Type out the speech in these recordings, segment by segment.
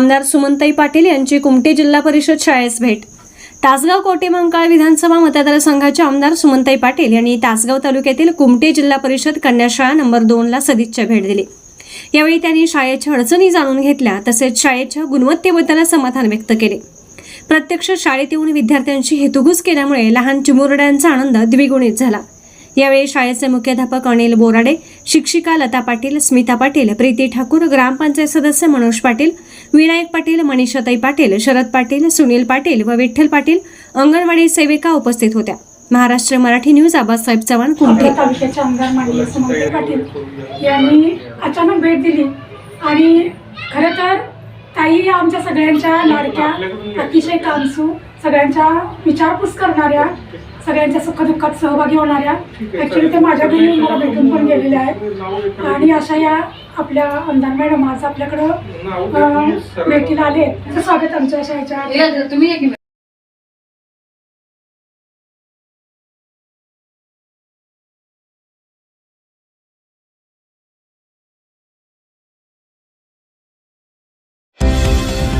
आमदार सुमनताई पाटील यांची कुमटे जिल्हा परिषद शाळेस भेट. तासगाव कोटेमंकाळ विधानसभा मतदारसंघाचे आमदार सुमनताई पाटील यांनी तासगाव तालुक्यातील कुमटे जिल्हा परिषद कन्याशाळा नंबर दोनला सदिच्छा भेट दिली. यावेळी त्यांनी शाळेच्या अडचणी जाणून घेतल्या तसेच शाळेच्या गुणवत्तेबद्दल समाधान व्यक्त केले. प्रत्यक्ष शाळेत येऊन विद्यार्थ्यांशी हेतुगूज केल्यामुळे लहान चिमुरड्यांचा आनंद द्विगुणित झाला. यावेळी शाळेचे मुख्याध्यापक अनिल बोराडे शिक्षिका लता पाटील स्मिता पाटील प्रीती ठाकूर ग्रामपंचायत सदस्य मनोज पाटील विनायक पाटील मनीषाताई पाटील शरद पाटील सुनील पाटील व विठ्ठल पाटील अंगणवाडी सेविका उपस्थित होत्या. महाराष्ट्र मराठी न्यूज आबासाहेब चव्हाण कुंठे. तालुक्याचे आमदार माननीय पाटील यांनी अचानक भेट दिली. आणि खरं तर ताई आमच्या सगळ्यांच्या लाडक्या अतिशय कामसू सगळ्यांच्या विचारपूस करणाऱ्या सगळ्यांच्या सुखदुःखात सहभागी होणाऱ्या ॲक्च्युली ते माझ्या घरी मला भेटून पण गेलेल्या आहेत. आणि अशा या आपल्या आमदार मॅडम आज आपल्याकडं भेटीला आले. त्याचं स्वागत आमच्या शाळेच्या तुम्ही एक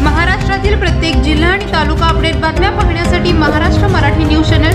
महाराष्ट्रातील प्रत्येक जिल्हा आणि तालुका अपडेट बातम्या पाहण्यासाठी महाराष्ट्र मराठी न्यूज चॅनल